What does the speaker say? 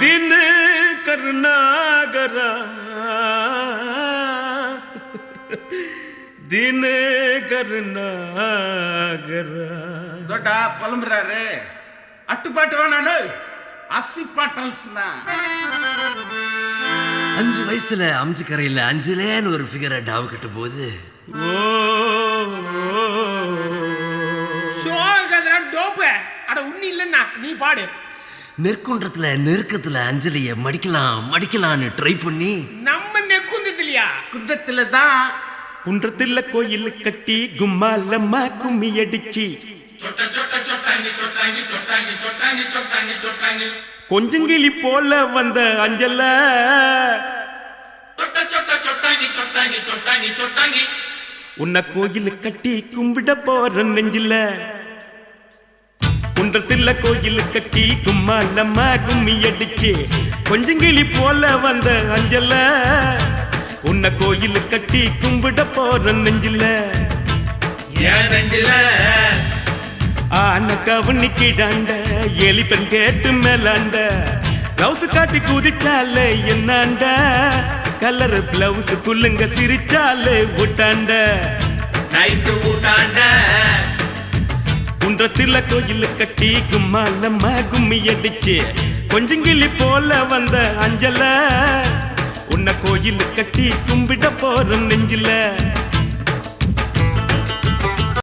दिन करनागरा दिन கருணாகரா தோட்டா புலம்புறாரு. அட்டுப்பாட்டு வேணாடு அசிப்பாட்டல்ஸ்னா அஞ்சு வயசுல அஞ்சு கரையில அஞ்சுலேன்னு ஒரு ஃபிகரை டாவு கட்டும் போது ஷோக்கு அதெல்லாம் டோப்பு. அட உண்ணி இல்லைன்னா நீ பாடு. நெற்குன்றத்துல நெருக்கத்துல அஞ்சலிய மடிக்கலாம் மடிக்கலாம்னு ட்ரை பண்ணி நம்ம நெக்குந்ததில்லையா குன்றத்துல தான் குன்றத்தில் கோயில் கட்டி கும்மாலம்மா கும்மி அடிச்சு. கொஞ்சங்கிளி போல வந்த அஞ்சல. உன்னை கோயில் கட்டி கும்பிட போற நெஞ்சில. குன்றத்தில் கோயில் கட்டி கும்மாலம்மா கும்மி அடிச்சு கொஞ்சங்கிளி போல வந்த அஞ்சல. உன்னை கோயில் கட்டி கும்பிட போற நெஞ்சில. ஆன கவனிக்கிடாண்ட எலி பெண் கேட்டு மேலாண்ட. பிளவுஸ் காட்டி குதிச்சாலே என்னாண்ட? கலர் பிளவுஸ் குள்ளுங்க சிரிச்சாலே விட்டாண்ட நைட்டு குன்றத்தில் கோயில் கட்டி கும்மாலம்மா கும்மி அடிச்சு கொஞ்சங்கிளி போல வந்த அஞ்சல. உன்னை கோயில் கட்டி கும்பிட போற நெஞ்சில.